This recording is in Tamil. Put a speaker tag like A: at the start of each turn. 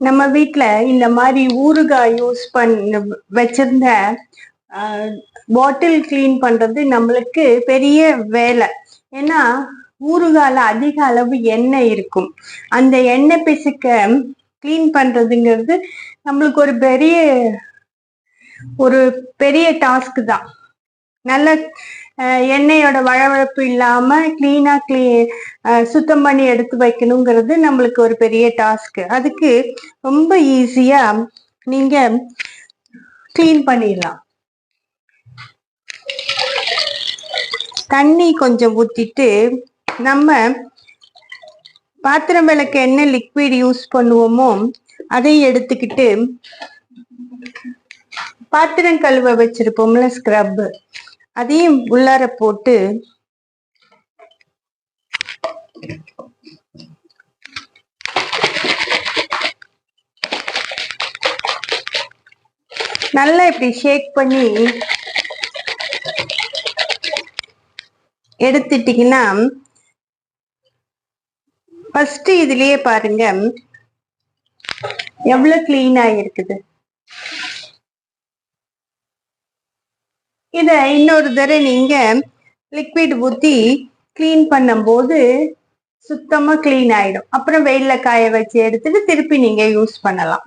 A: நம்ம வீட்டுல இந்த மாதிரி ஊறுகாய் யூஸ் பண்ண வச்சிருந்த பாட்டில் கிளீன் பண்றது நம்மளுக்கு பெரிய வேலை. ஏன்னா ஊறுகால அதிக அளவு எண்ணெய் இருக்கும். அந்த எண்ணெய் பிசுக்க கிளீன் பண்றதுங்கிறது நம்மளுக்கு ஒரு பெரிய ஒரு பெரிய டாஸ்க் தான். நல்ல அஹ், எண்ணெயோட வழவழப்பு இல்லாம கிளீனா க்ளீ சுத்தம் பண்ணி எடுத்து வைக்கணுங்கிறது நம்மளுக்கு ஒரு பெரிய டாஸ்க் அதுக்கு ரொம்ப ஈஸியா நீங்க கிளீன் பண்ணிடலாம். தண்ணி கொஞ்சம் ஊத்திட்டு நம்ம பாத்திரம் விளக்கு என்ன லிக்விட் யூஸ் பண்ணுவோமோ அதை எடுத்துக்கிட்டு பாத்திரம் கழுவ வச்சிருப்போம்ல ஸ்க்ரப் அதையும் உள்ளார போட்டு நல்லா இப்படி ஷேக் பண்ணி எடுத்துட்டீங்கன்னா ஃபர்ஸ்ட் இதுலயே பாருங்க எவ்வளவு கிளீன் இருக்குது இத இன்னொரு தடவை நீங்க லிக்விட் ஊத்தி க்ளீன் பண்ணும்போது சுத்தமா கிளீன் ஆயிடும். அப்புறம் வெயில்ல காய வச்சு எடுத்துட்டு திருப்பி நீங்க யூஸ் பண்ணலாம்.